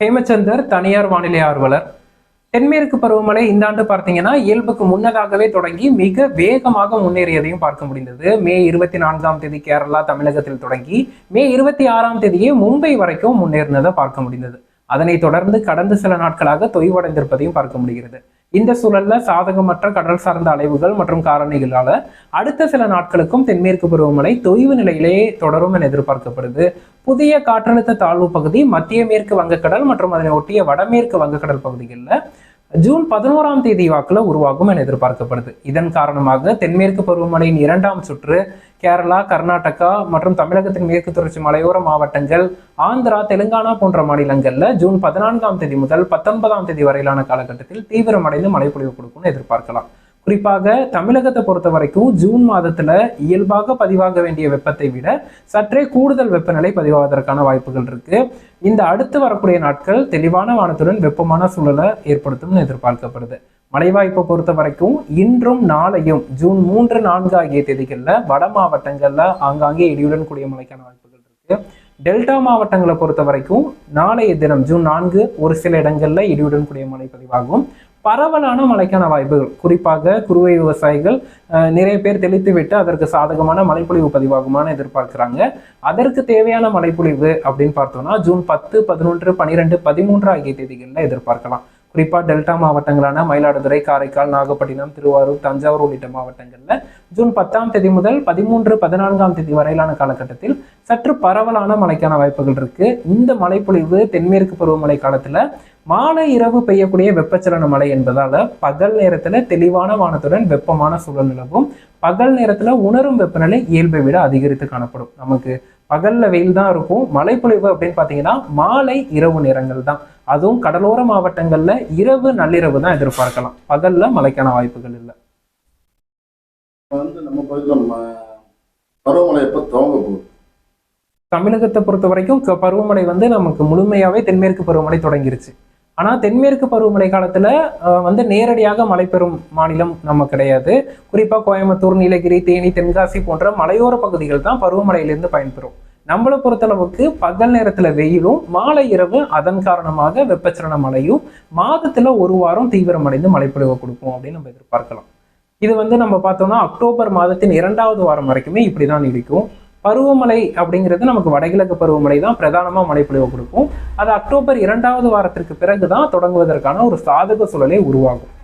ஹேமச்சந்தர் தனியார் வானிலை ஆர்வலர். தென்மேற்கு பருவமழை இந்த ஆண்டு பார்த்தீங்கன்னா இயல்புக்கு முன்னதாகவே தொடங்கி மிக வேகமாக முன்னேறியதையும் பார்க்க முடிந்தது. மே இருபத்தி நான்காம் தேதி கேரளா தமிழகத்தில் தொடங்கி மே இருபத்தி ஆறாம் தேதியே மும்பை வரைக்கும் முன்னேறினதை பார்க்க முடிந்தது. அதனைத் தொடர்ந்து கடந்த சில நாட்களாக தொய்வடைந்திருப்பதையும் பார்க்க முடிகிறது. இந்த சூழல்ல சாதகமற்ற கடல் சார்ந்த அலைவுகள் மற்றும் காரணிகளால அடுத்த சில நாட்களுக்கும் தென்மேற்கு பருவமழை தொய்வு நிலையிலேயே தொடரும் என எதிர்பார்க்கப்படுது. புதிய காற்றழுத்த தாழ்வு பகுதி மத்திய மேற்கு வங்கக்கடல் மற்றும் அதனை ஒட்டிய வடமேற்கு வங்கக்கடல் பகுதிகளில் ஜூன் பதினோராம் தேதி வாக்கில் உருவாகும் என எதிர்பார்க்கப்படுது. இதன் காரணமாக தென்மேற்கு பருவமழையின் இரண்டாம் சுற்று கேரளா கர்நாடகா மற்றும் தமிழகத்தின் மேற்கு தொடர்ச்சி மலையோர மாவட்டங்கள் ஆந்திரா தெலுங்கானா போன்ற மாநிலங்களில் ஜூன் பதினான்காம் தேதி முதல் பத்தொன்பதாம் தேதி வரையிலான காலகட்டத்தில் தீவிரமடைந்து மழைப்பொழிவு கொடுக்கும்னு எதிர்பார்க்கலாம். குறிப்பாக தமிழகத்தை பொறுத்த வரைக்கும் ஜூன் மாதத்துல இயல்பாக பதிவாக வேண்டிய வெப்பத்தை விட சற்றே கூடுதல் வெப்பநிலை பதிவாவதற்கான வாய்ப்புகள் இருக்கு. இந்த அடுத்து வரக்கூடிய நாட்கள் தெளிவான வானத்துடன் வெப்பமான சூழலை ஏற்படுத்தும்னு எதிர்பார்க்கப்படுது. மழை வாய்ப்பை பொறுத்த வரைக்கும் இன்றும் நாளையும் ஜூன் மூன்று நான்கு ஆகிய தேதிகளில் வட மாவட்டங்கள்ல ஆங்காங்கே இடியுடன் கூடிய மழைக்கான வாய்ப்புகள் இருக்கு. டெல்டா மாவட்டங்களை பொறுத்த வரைக்கும் நாளைய தினம் ஜூன் நான்கு ஒரு சில இடங்கள்ல இடியுடன் கூடிய மழை பதிவாகும். பரவலான மழைக்கான வாய்ப்புகள். குறிப்பாக குறுவை விவசாயிகள் அஹ், நிறைய பேர் தெளித்து விட்டு அதற்கு சாதகமான மழைப்பொழிவு பதிவாகுமான எதிர்பார்க்கிறாங்க. அதற்கு தேவையான மழைப்பொழிவு அப்படின்னு பார்த்தோம்னா ஜூன் பத்து பதினொன்று பனிரெண்டு பதிமூன்று ஆகிய தேதிகளில் எதிர்பார்க்கலாம். குறிப்பாக டெல்டா மாவட்டங்களான மயிலாடுதுறை காரைக்கால் நாகப்பட்டினம் திருவாரூர் தஞ்சாவூர் உள்ளிட்ட மாவட்டங்களில் ஜூன் பத்தாம் தேதி முதல் பதிமூன்று பதினான்காம் தேதி வரையிலான காலகட்டத்தில் சற்று பரவலான மழைக்கான வாய்ப்புகள் இருக்கு. இந்த மழைப்பொழிவு தென்மேற்கு பருவமழை காலத்தில் மாலை இரவு பெய்யக்கூடிய வெப்பச்சலன மழை என்பதால் பகல் நேரத்தில் தெளிவான வானத்துடன் வெப்பமான சூழல் நிலவும். பகல் நேரத்தில் உணரும் வெப்பநிலை இயல்பை விட அதிகரித்து காணப்படும். நமக்கு பகல்ல வெயில் தான் இருக்கும் மழைப்பொழிவு அப்படின்னு பாத்தீங்கன்னா மாலை இரவு நேரங்கள் தான். அதுவும் கடலோர மாவட்டங்கள்ல இரவு நள்ளிரவு தான் எதிர்பார்க்கலாம். பகல்ல மழைக்கான வாய்ப்புகள் இல்லை. வந்து நம்ம பகுதியில் பருவமழை எப்போ துவங்க போகுது? தமிழகத்தை பொறுத்த வரைக்கும் பருவமழை வந்து நமக்கு முழுமையாவே தென்மேற்கு பருவமழை தொடங்கிருச்சு. ஆனால் தென்மேற்கு பருவமழை காலத்தில் வந்து நேரடியாக மழை பெறும் மாநிலம் நம்ம கிடையாது. குறிப்பாக கோயம்புத்தூர் நீலகிரி தேனி தென்காசி போன்ற மலையோர பகுதிகள் தான் பருவமழையிலிருந்து பயன்பெறும். நம்மளை பொறுத்தளவுக்கு பகல் நேரத்தில் வெயிலும் மாலை இரவு அதன் காரணமாக வெப்பச்சலன மழையும் மாதத்தில் ஒரு வாரம் தீவிரமடைந்து மழைப்பொழிவை கொடுக்கும் அப்படின்னு நம்ம எதிர்பார்க்கலாம். இது வந்து நம்ம பார்த்தோம்னா அக்டோபர் மாதத்தின் இரண்டாவது வாரம் வரைக்குமே இப்படிதான் நீடிக்கும். பருவமழை அப்படிங்கிறது நமக்கு வடகிழக்கு பருவமழை தான் பிரதானமாக மழைப்பொழிவு கொடுக்கும். அது அக்டோபர் இரண்டாவது வாரத்திற்கு பிறகு தான் தொடங்குவதற்கான ஒரு சாதக சூழலை உருவாகும்